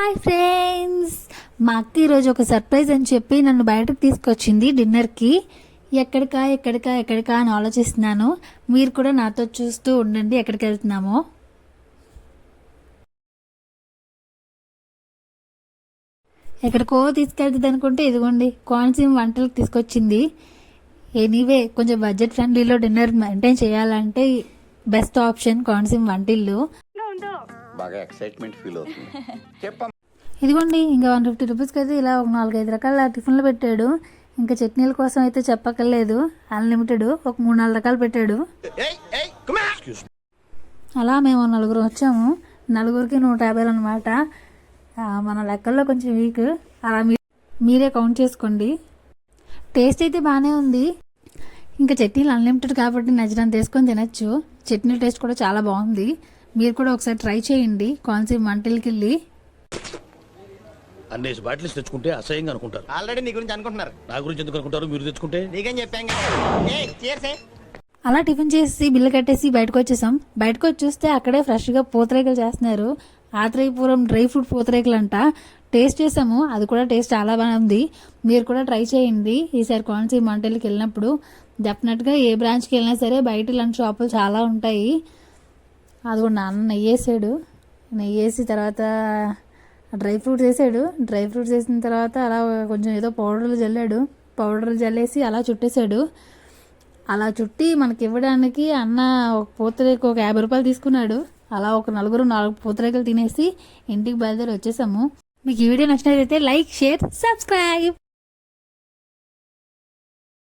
Hi friends. మా అక్క ఈరోజు ఒక సర్ప్రైజ్ అని చెప్పి నన్ను బయటకు తీసుకొచ్చింది డిన్నర్కి ఎక్కడికా ఎక్కడికా ఎక్కడికా అని ఆలోచిస్తున్నాను. మీరు కూడా నాతో చూస్తూ ఉండండి ఎక్కడికి వెళ్తున్నామో. ఎక్కడికో తీసుకెళ్తుంది అనుకుంటే ఇదిగోండి కోనసీమ వంటలకు తీసుకొచ్చింది. ఎనీవే కొంచెం బడ్జెట్ ఫ్రెండ్లీలో డిన్నర్ మెయింటైన్ చేయాలంటే బెస్ట్ ఆప్షన్ కోనసీమ వంటిల్లు. బాగా ఎక్సైట్మెంట్ ఫీల్ అవుతుంది. చెప్పమ్మా. ఇదిగోండి ఇంకా వన్ ఫిఫ్టీ రూపీస్కి అయితే ఇలా ఒక నాలుగైదు రకాల టిఫిన్లు పెట్టాడు. ఇంకా చట్నీల కోసం అయితే చెప్పక్కర్లేదు. అన్లిమిటెడ్ ఒక మూడు నాలుగు రకాలు పెట్టాడు. అలా మేము నలుగురు వచ్చాము. నలుగురికి నూట యాభైలు అనమాట మన లెక్కల్లో కొంచెం వీక్ అలా మీరే కౌంట్ చేసుకోండి. టేస్ట్ అయితే బాగానే ఉంది. ఇంకా చట్నీలు అన్లిమిటెడ్ కాబట్టి నచ్చినంత వేసుకొని తినచ్చు. చట్నీ టేస్ట్ కూడా చాలా బాగుంది. మీరు కూడా ఒకసారి ట్రై చేయండి. కోనసీమ వంటలకి వెళ్ళి అన్నేసి బాటిల్స్ తెచ్చుకుంటే అసహ్యంగా అనుకుంటారు. ఆల్రెడీ నీ గురించి అనుకుంటున్నారు. నా గురించి ఎందుకు అనుకుంటారు? మీరు తెచ్చుకుంటే? నీకేం చెప్పాం కదా. అలా టిఫిన్ చేసి బిల్లు కట్టేసి బయటకు వచ్చేసాం. బయటకు వచ్చి చూస్తే అక్కడే ఫ్రెష్గా పూతరేకలు చేస్తున్నారు. ఆత్రేయపురం డ్రై ఫ్రూట్ పూతరేకలు అంట టేస్ట్ చేసాము. అది కూడా టేస్ట్ చాలా బాగుంది మీరు కూడా ట్రై చేయండి. ఈసారి కోనసీమ వంటలకి వెళ్ళినప్పుడు డెఫినెట్గా ఏ బ్రాంచ్కి వెళ్ళినా సరే బయట ఇలాంటి షాపులు చాలా ఉంటాయి. అది కూడా నాన్న నెయ్యి వేసాడు. నెయ్యి వేసి తర్వాత డ్రై ఫ్రూట్స్ వేసాడు. డ్రై ఫ్రూట్స్ వేసిన తర్వాత అలా కొంచెం ఏదో పౌడర్లు జల్లాడు. పౌడర్లు జల్లేసి అలా చుట్టేశాడు అలా చుట్టి మనకి ఇవ్వడానికి అన్న ఒక పూతరేకు ఒక యాభై రూపాయలు తీసుకున్నాడు. అలా ఒక నలుగురు నాలుగు పూతరేకలు తినేసి ఇంటికి బయలుదేరి వచ్చేసాము. మీకు ఈ వీడియో నచ్చినట్లయితే లైక్ షేర్ సబ్స్క్రైబ్.